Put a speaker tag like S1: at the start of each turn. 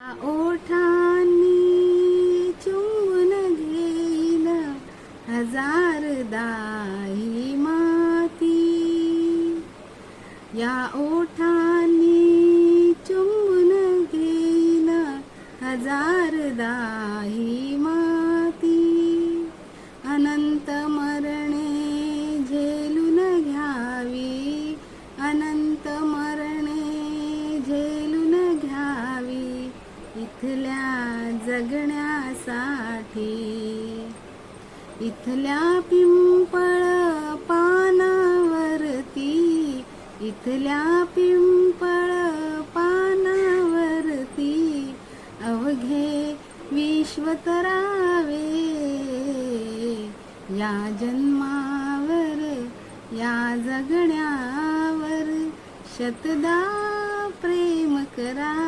S1: ओठांनी चुंबन घेईन हजार दाही माती. या ओठांनी चुंबन घेईन हजार दाही माती. इथल्या जगण्यासाठी इथल्या पिंपळ पानावरती इथल्या पिंपळ पानावरती अवघे विश्वतरावे या जन्मावर या जगण्यावर शतदा प्रेम करा.